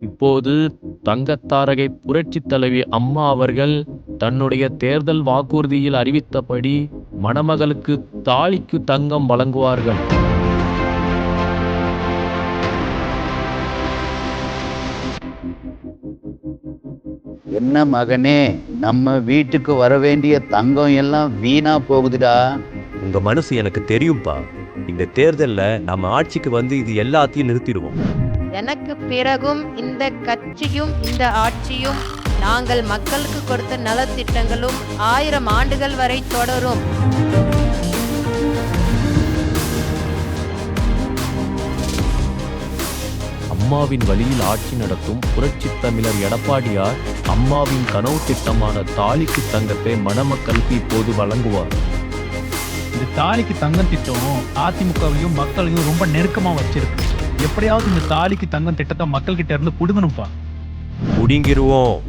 இப்போது தங்கத்தாரகை புரட்சி தலைவி அம்மா அவர்கள் தன்னுடைய தேர்தல் வாக்குறுதியில் அறிவித்தபடி மணமகளுக்கு தாலிக்கு தங்கம் வழங்குவார்கள். என்ன மகனே நம்ம வீட்டுக்கு வர வேண்டிய தங்கம் எல்லாம் வீணா போகுதுடா. உங்க மனசு எனக்கு தெரியும்பா. இந்த தேர்தல்ல நம்ம ஆட்சிக்கு வந்து இது எல்லாத்தையும் நிறுத்திடுவோம். எனக்கு பிறகும் இந்த கட்சியும் இந்த ஆட்சியும் நாங்கள் மக்களுக்கு கொடுத்த நலத்திட்டங்களும் ஆயிரம் ஆண்டுகள் வரை தொடரும். அம்மாவின் வழியில் ஆட்சி நடத்தும் புரட்சித் தமிழர் எடப்பாடியார் அம்மாவின் கனவு திட்டமான தாலிக்கு தங்கத்தை மணமக்களுக்கு இப்போது வழங்குவார். தாலிக்கு தங்கம் திட்டம் அதிமுகவையும் மக்களையும் ரொம்ப நெருக்கமா வச்சிருக்கு. எப்படியாவது இந்த தாலிக்கு தங்கம் திட்டத்தை மக்கள் கிட்ட இருந்து புடுங்கணும்ப்பா புடிங்கிருவோம்.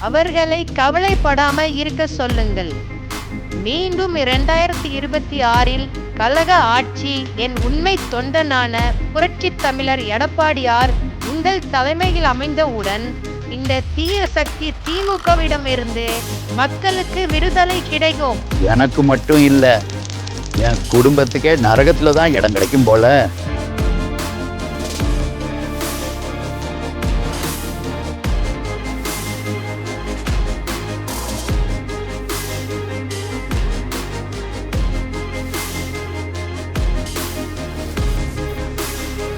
அவர்களை கவலைப்படாம இருக்க சொல்லுங்கள். மீண்டும் இரண்டாயிரத்தி இருபத்தி ஆறில் கழக ஆட்சி என் உண்மை தொண்டனான புரட்சி தமிழர் எடப்பாடியார் உங்கள் தலைமையில் அமைந்தவுடன் இந்த தீய சக்தி திமுகவிடம் இருந்து மக்களுக்கு விடுதலை கிடைக்கும். எனக்கு மட்டும் இல்ல என் குடும்பத்துக்கே நரகத்துல தான் இடம் கிடைக்கும் போல.